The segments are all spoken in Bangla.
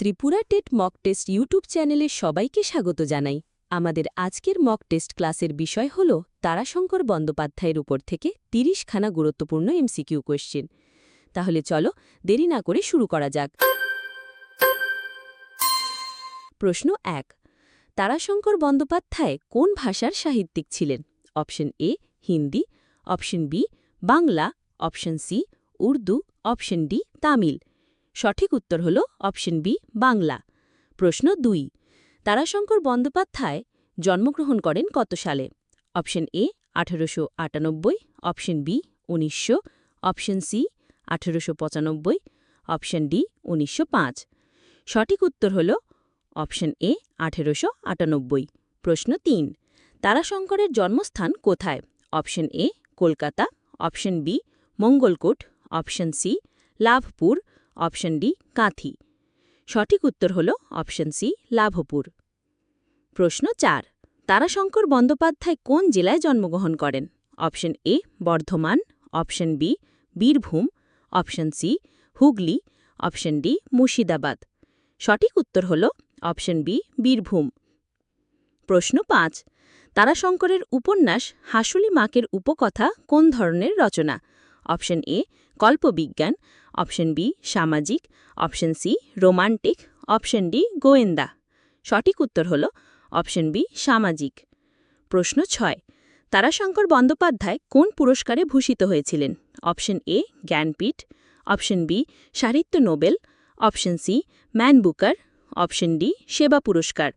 Tripura TET mock test YouTube চ্যানেলে সবাইকে স্বাগত জানাই। আমাদের আজকের মক টেস্ট ক্লাসের বিষয় হল তারাশঙ্কর বন্দ্যোপাধ্যায়ের উপর থেকে তিরিশখানা গুরুত্বপূর্ণ এমসিকিউ কোয়েশ্চেন তাহলে চলো দেরি না করে শুরু করা যাক। প্রশ্ন এক, তারাশঙ্কর বন্দ্যোপাধ্যায় কোন ভাষার সাহিত্যিক ছিলেন? Option A, Hindi, option B, Bangla, option C, Urdu, option D, Tamil. সঠিক উত্তর হল অপশন বি, বাংলা। প্রশ্ন দুই, তারাশঙ্কর বন্দ্যোপাধ্যায় জন্মগ্রহণ করেন কত সালে? অপশন এ, আঠেরোশো আটানব্বই, অপশন বি, উনিশশো, অপশন সি, আঠেরোশো পঁচানব্বই, অপশন ডি, উনিশশো পাঁচ। সঠিক উত্তর হল অপশন এ, আঠেরোশো আটানব্বই। প্রশ্ন তিন, তারাশঙ্করের জন্মস্থান কোথায়? Option A, Kolkata, option B, Mangalkot, option C, Labhpur option D, Kanthi. সঠিক উত্তর হল অপশন সি, লাভপুর। প্রশ্ন চার, তারাশঙ্কর বন্দ্যোপাধ্যায় কোন জেলায় জন্মগ্রহণ করেন? Option A, Bardhaman, option B, Birbhum, option C, Hooghly, option D, Murshidabad. সঠিক উত্তর হল অপশন বি, বীরভূম। প্রশ্ন পাঁচ, তারাশঙ্করের উপন্যাস হাসুলি মাকের উপকথা কোন ধরনের রচনা? অপশন এ কল্পবিজ্ঞান অপশন বি সামাজিক option C romantic option D গোয়েন্দা। সঠিক উত্তর হল অপশন বি সামাজিক। প্রশ্ন ছয়, তারাশঙ্কর বন্দ্যোপাধ্যায় কোন পুরস্কারে ভূষিত হয়েছিলেন? Option A Jnanpith option B সাহিত্য Nobel option C Man Booker option D সেবা পুরস্কার।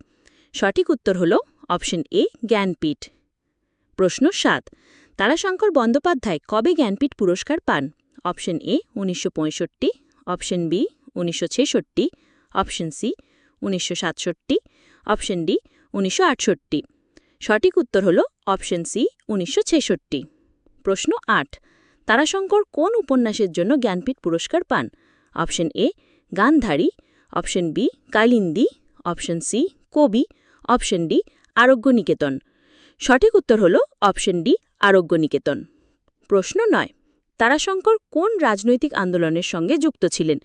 সঠিক উত্তর হল অপশন এ জ্ঞানপীঠ। প্রশ্ন সাত, তারাশঙ্কর বন্দ্যোপাধ্যায় কবে জ্ঞানপীঠ পুরস্কার পান? অপশন এ উনিশশো পঁয়ষট্টি, অপশন বি উনিশশো অপশন সি উনিশশো অপশন ডি উনিশশো আটষট্টি। সঠিক উত্তর হল অপশন সি উনিশশো ছেষট্টি। প্রশ্ন আট, তারাশঙ্কর কোন উপন্যাসের জন্য জ্ঞানপীঠ পুরস্কার পান? Option A Gandhari, option B Kalindi, option C Kabi, option D Arogya Niketan সঠিক উত্তর হল অপশন ডি আরোগ্য নিকেতন প্রশ্ন নয় তারাশঙ্কর কোন রাজনৈতিক আন্দোলনের সঙ্গে যুক্ত ছিলেন?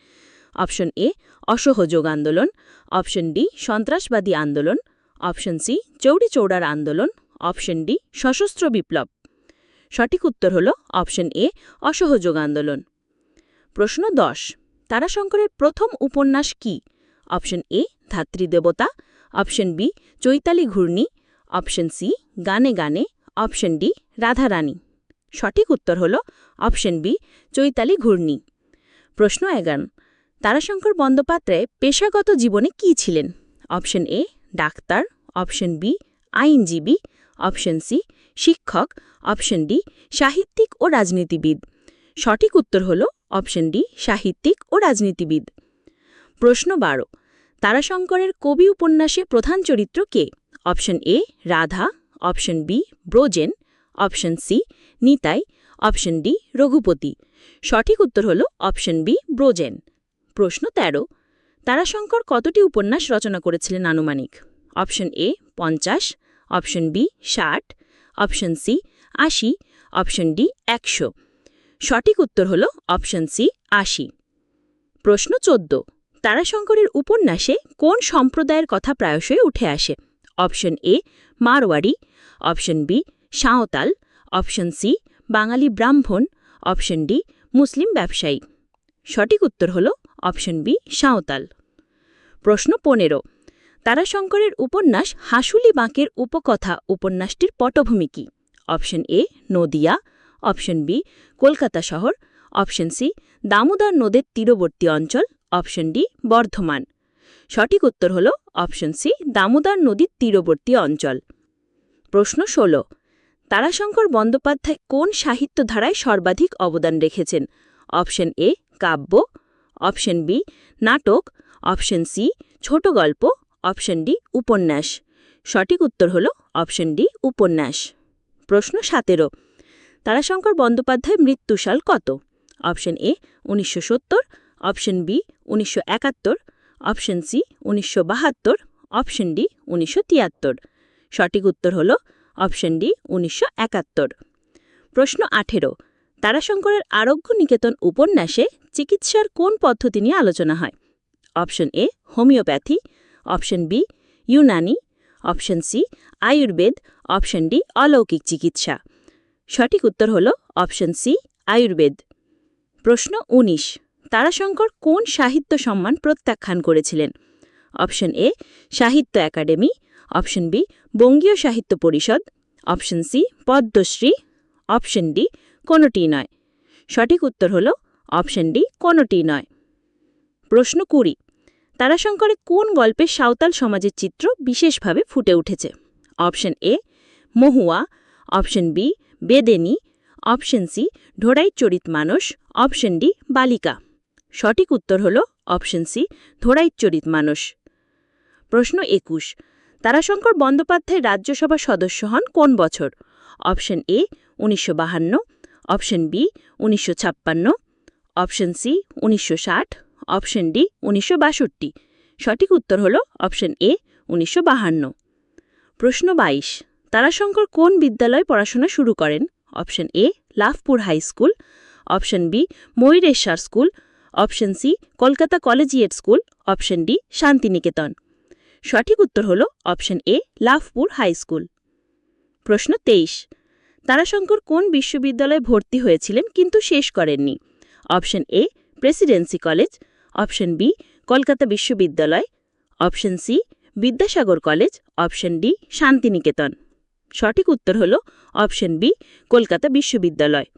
অপশন এ অসহযোগ আন্দোলন। অপশন ডি, সন্ত্রাসবাদী আন্দোলন। অপশন সি, চৌরি চৌড়ার আন্দোলন। অপশন ডি, সশস্ত্র বিপ্লব। সঠিক উত্তর হল অপশন এ অসহযোগ আন্দোলন। প্রশ্ন দশ, তারাশঙ্করের প্রথম উপন্যাস কি? Option A Dhatridevta option B, Chaitali Ghurni. Option C, গানে গানে। Option D, Radharani. সঠিক উত্তর হল অপশন বি, চৈতালি ঘূর্ণি। প্রশ্ন এগান তারাশঙ্কর বন্দ্যোপাধ্যায় পেশাগত জীবনে কি ছিলেন? Option A, doctor. Option B, আইনজীবী। অপশন সি, শিক্ষক। অপশন ডি, সাহিত্যিক ও রাজনীতিবিদ। সঠিক উত্তর হল অপশন ডি, সাহিত্যিক ও রাজনীতিবিদ। প্রশ্ন বারো, তারাশঙ্করের কবি উপন্যাসে প্রধান চরিত্র কে? Option A, Radha. Option B, Brojen. Option C Nitai, option D, Raghupati. সঠিক উত্তর হল অপশন বি, ব্রোজেন। প্রশ্ন ১৩ তারাশঙ্কর কতটি উপন্যাস রচনা করেছিলেন আনুমানিক? অপশন এ, পঞ্চাশ, অপশন বি, ষাট, অপশন সি, আশি, অপশন ডি, একশো। সঠিক উত্তর হল অপশন সি, আশি। প্রশ্ন চোদ্দ, তারাশঙ্করের উপন্যাসে কোন সম্প্রদায়ের কথা প্রায়শই উঠে আসে? Option A, Marwari, option B, Santhal option C, Bangali ব্রাহ্মণ, অপশন ডি, মুসলিম ব্যবসায়ী। সঠিক উত্তর হল অপশন বি, সাঁওতাল। প্রশ্ন পনেরো, তারাশঙ্করের উপন্যাস হাসুলি বাঁকের উপকথা উপন্যাসটির পটভূমি কি? Option A, Nadia. Option B, Kolkata শহর। অপশন সি, দামোদর নদের তীরবর্তী অঞ্চল। Option D, Bardhaman. সঠিক উত্তর হল অপশন সি, দামোদর নদীর তীরবর্তী অঞ্চল। প্রশ্ন ১৬ তারাশঙ্কর বন্দ্যোপাধ্যায় কোন সাহিত্য ধারায় সর্বাধিক অবদান রেখেছেন? অপশন এ, কাব্য, অপশন বি, নাটক, অপশন সি, ছোট গল্প, অপশন ডি, উপন্যাস। সঠিক উত্তর হল অপশন ডি, উপন্যাস। প্রশ্ন সতেরো, তারাশঙ্কর বন্দ্যোপাধ্যায় মৃত্যুসাল কত? অপশন এ, উনিশশো সত্তর, অপশন বি, উনিশশো অপশন সি, উনিশশো অপশন ডি, উনিশশো তিয়াত্তর। সঠিক উত্তর হল অপশন ডি, উনিশশো একাত্তর। প্রশ্ন আঠেরো, তারাশঙ্করের আরোগ্য নিকেতন উপন্যাসে চিকিৎসার কোন পদ্ধতি নিয়ে আলোচনা হয়? Option A, homeopathy. Option B, Unani. Option C, Ayurveda. Option D, অলৌকিক চিকিৎসা। সঠিক উত্তর হল অপশন সি, আয়ুর্বেদ। প্রশ্ন ১৯ তারাশঙ্কর কোন সাহিত্য সম্মান প্রত্যাখ্যান করেছিলেন? অপশন এ, সাহিত্য একাডেমি। অপশন বি, বঙ্গীয় সাহিত্য পরিষদ। Option C, Padmashri. Option D, কোনোটি নয়। সঠিক উত্তর হল অপশন ডি, কোনোটি নয়। প্রশ্ন কুড়ি, তারাশঙ্করে কোন গল্পে সাঁওতাল সমাজের চিত্র বিশেষভাবে ফুটে উঠেছে? Option A, Mahua. Option B, Bedeni. Option C, Dhorai Charit মানুষ। অপশন ডি, বালিকা। সঠিক উত্তর হল অপশন সি ধোড়াই চরিত মানুষ। প্রশ্ন একুশ তারাশঙ্কর বন্দ্যোপাধ্যায় রাজ্যসভা সদস্য হন কোন বছর? অপশন এ, উনিশশো অপশন বি, উনিশশো ছাপ্পান্ন, অপশন সি, উনিশশো ষাট, অপশন ডি, উনিশশো বাষট্টি। সঠিক উত্তর হল অপশন এ, উনিশশো প্রশ্ন বাইশ, তারাশঙ্কর কোন বিদ্যালয়ে পড়াশোনা শুরু করেন? Option A, Labhpur High School, option B, Mayureshwar School, option C, Kolkata Collegiate School, option D, Shantiniketan. সঠিক উত্তর হল option A, Labhpur High School. প্রশ্ন তেইশ। তারাশঙ্কর কোন বিশ্ববিদ্যালয়ে ভর্তি হয়েছিলেন কিন্তু শেষ করেননি? Option A, Presidency College. Option B, Kolkata বিশ্ববিদ্যালয়। Option C, Vidyasagar College. Option D, Shantiniketan. সঠিক উত্তর হল অপশন বি, কলকাতা বিশ্ববিদ্যালয়।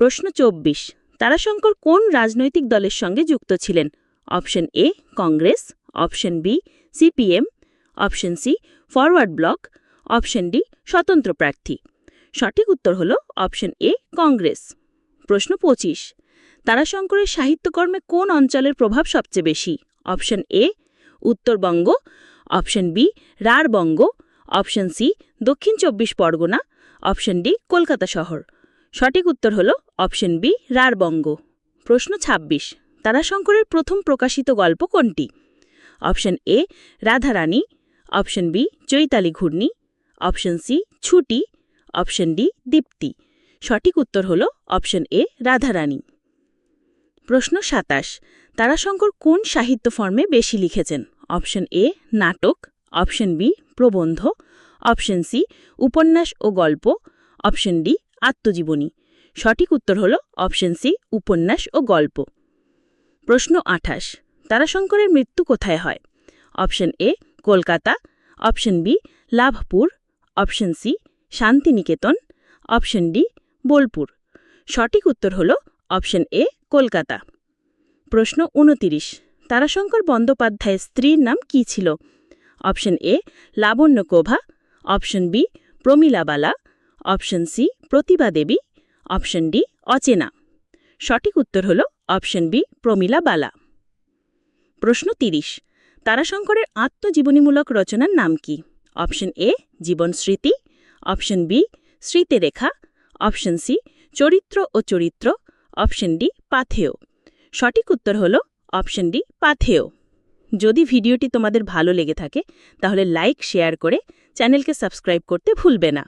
প্রশ্ন চব্বিশ। তারাশঙ্কর কোন রাজনৈতিক দলের সঙ্গে যুক্ত ছিলেন? Option A, Congress. Option B, CPM, option C, Forward Bloc, option D, স্বতন্ত্র প্রার্থী। সঠিক উত্তর হল অপশন এ, কংগ্রেস। প্রশ্ন পঁচিশ, তারাশঙ্করের সাহিত্যকর্মে কোন অঞ্চলের প্রভাব সবচেয়ে বেশি? Option A, Uttarbanga, option B Rarhbanga option C, Dakshin Chabbish Pargana, option D, Kolkata শহর। সঠিক উত্তর হল অপশন বি রাঢ়বঙ্গ প্রশ্ন ২৬ তারাশঙ্করের প্রথম প্রকাশিত গল্প কোনটি? Option A Radharani, option B Chaitali Ghurni, option C Chhuti, option D Dipti. সঠিক উত্তর হল অপশন এ রাধারানী। প্রশ্ন সাতাশ, তারাশঙ্কর কোন সাহিত্য ফর্মে বেশি লিখেছেন? অপশন এ নাটক, অপশন বি প্রবন্ধ, অপশন সি উপন্যাস ও গল্প, অপশন ডি আত্মজীবনী। সঠিক উত্তর হল অপশন সি উপন্যাস ও গল্প। প্রশ্ন আঠাশ তারাশঙ্করের মৃত্যু কোথায় হয়? Option A, Kolkata. Option B, Labhpur. Option C, Shantiniketan. Option D, Bolpur. সঠিক উত্তর হল অপশন এ, কলকাতা। প্রশ্ন উনতিরিশ। তারাশঙ্কর বন্দ্যোপাধ্যায়ের স্ত্রীর নাম কী ছিল? Option A Labanya কোভা option B, Pramilabala. Option C, Pratibha Debi. Option D, অচেনা। সঠিক উত্তর হল অপশন বি প্রমীলা বালা প্রশ্ন তিরিশ। তারাশঙ্করের আত্মজীবনীমূলক রচনার নাম কি? অপশন এ, জীবন স্মৃতি। অপশন বি স্মৃতিরেখা অপশন সি, চরিত্র ও চরিত্র। অপশন ডি, পাথেয়। সঠিক উত্তর হল অপশন ডি, পাথেয়। যদি ভিডিওটি তোমাদের ভালো লেগে থাকে, তাহলে লাইক, শেয়ার করে চ্যানেলকে সাবস্ক্রাইব করতে ভুলবে না।